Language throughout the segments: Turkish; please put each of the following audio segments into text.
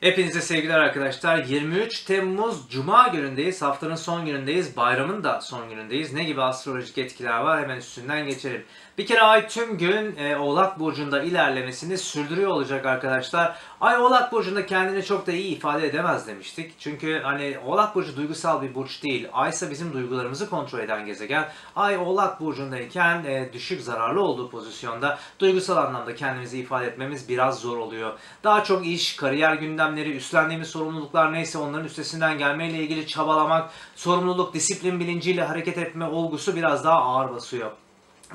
Hepinize sevgiler arkadaşlar. 23 Temmuz Cuma günündeyiz. Haftanın son günündeyiz. Bayramın da son günündeyiz. Ne gibi astrolojik etkiler var? Hemen üstünden geçelim. Bir kere ay tüm gün e, Oğlak Burcu'nda ilerlemesini sürdürüyor olacak arkadaşlar. Ay Oğlak Burcu'nda kendini çok da iyi ifade edemez demiştik. Çünkü hani Oğlak Burcu duygusal bir burç değil. Ay ise bizim duygularımızı kontrol eden gezegen. Ay Oğlak Burcu'ndayken e, düşük zararlı olduğu pozisyonda duygusal anlamda kendimizi ifade etmemiz biraz zor oluyor. Daha çok iş, kariyer gündemleri, üstlendiğimiz sorumluluklar neyse onların üstesinden gelmeyle ilgili çabalamak, sorumluluk, disiplin bilinciyle hareket etme olgusu biraz daha ağır basıyor.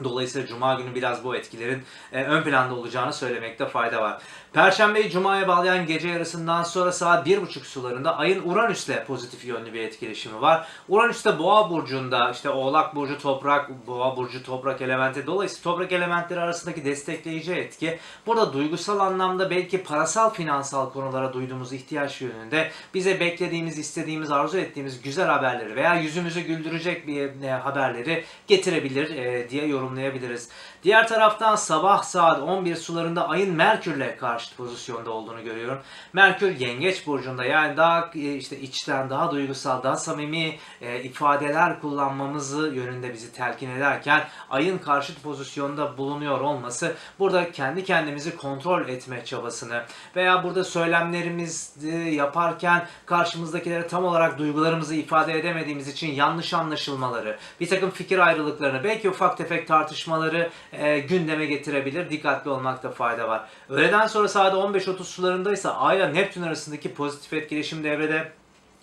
Dolayısıyla Cuma günü biraz bu etkilerin e, ön planda olacağını söylemekte fayda var. Perşembeyi Cuma'ya bağlayan gece yarısından sonra saat 1.30 sularında ayın Uranüs'le pozitif yönlü bir etkileşimi var. Uranüs'te Boğa burcunda işte Oğlak burcu toprak, Boğa burcu toprak elementi. Dolayısıyla toprak elementleri arasındaki destekleyici etki burada duygusal anlamda belki parasal finansal konulara duyduğumuz ihtiyaç yönünde bize beklediğimiz, istediğimiz, arzu ettiğimiz güzel haberleri veya yüzümüzü güldürecek bir e, haberleri getirebilir e, diye yorumlayabiliriz. Diğer taraftan sabah saat 11 sularında ayın Merkür'le karşıt pozisyonda olduğunu görüyorum. Merkür Yengeç burcunda yani daha e, işte içten, daha duygusal, daha samimi e, ifadeler kullanmamızı yönünde bizi telkin ederken ayın karşıt pozisyonda bulunuyor olması burada kendi kendimizi kontrol etme çabasını veya burada söylemlerimizi yaparken karşımızdakilere tam olarak duygularımızı ifade edemediğimiz için yanlış anlaşılmaları, bir takım fikir ayrılıklarını, belki ufak tefek tartışmaları e, gündeme getirebilir. Dikkatli olmakta fayda var. Öğleden sonra saat 15.30 sularındaysa Ay ile Neptün arasındaki pozitif etkileşim devrede.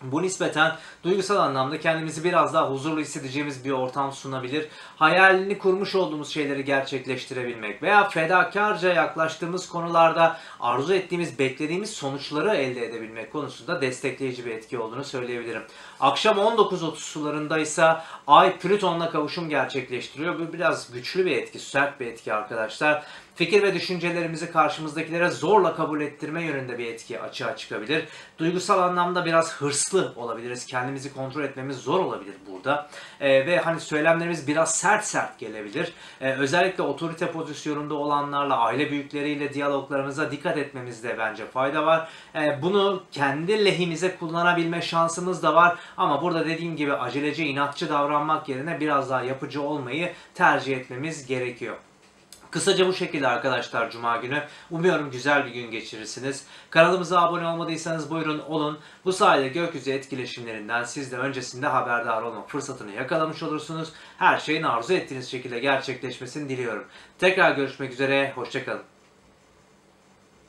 Bu nispeten duygusal anlamda kendimizi biraz daha huzurlu hissedeceğimiz bir ortam sunabilir. Hayalini kurmuş olduğumuz şeyleri gerçekleştirebilmek veya fedakarca yaklaştığımız konularda arzu ettiğimiz, beklediğimiz sonuçları elde edebilmek konusunda destekleyici bir etki olduğunu söyleyebilirim. Akşam 19.30 sularında ise Ay Plüton'la kavuşum gerçekleştiriyor. Bu biraz güçlü bir etki, sert bir etki arkadaşlar. Fikir ve düşüncelerimizi karşımızdakilere zorla kabul ettirme yönünde bir etki açığa çıkabilir. Duygusal anlamda biraz hırslı olabiliriz. Kendimizi kontrol etmemiz zor olabilir burada. Ee, ve hani söylemlerimiz biraz sert sert gelebilir. Ee, özellikle otorite pozisyonunda olanlarla, aile büyükleriyle diyaloglarımıza dikkat etmemizde bence fayda var. Ee, bunu kendi lehimize kullanabilme şansımız da var. Ama burada dediğim gibi aceleci, inatçı davranmak yerine biraz daha yapıcı olmayı tercih etmemiz gerekiyor. Kısaca bu şekilde arkadaşlar Cuma günü. Umuyorum güzel bir gün geçirirsiniz. Kanalımıza abone olmadıysanız buyurun olun. Bu sayede gökyüzü etkileşimlerinden siz de öncesinde haberdar olma fırsatını yakalamış olursunuz. Her şeyin arzu ettiğiniz şekilde gerçekleşmesini diliyorum. Tekrar görüşmek üzere, hoşçakalın.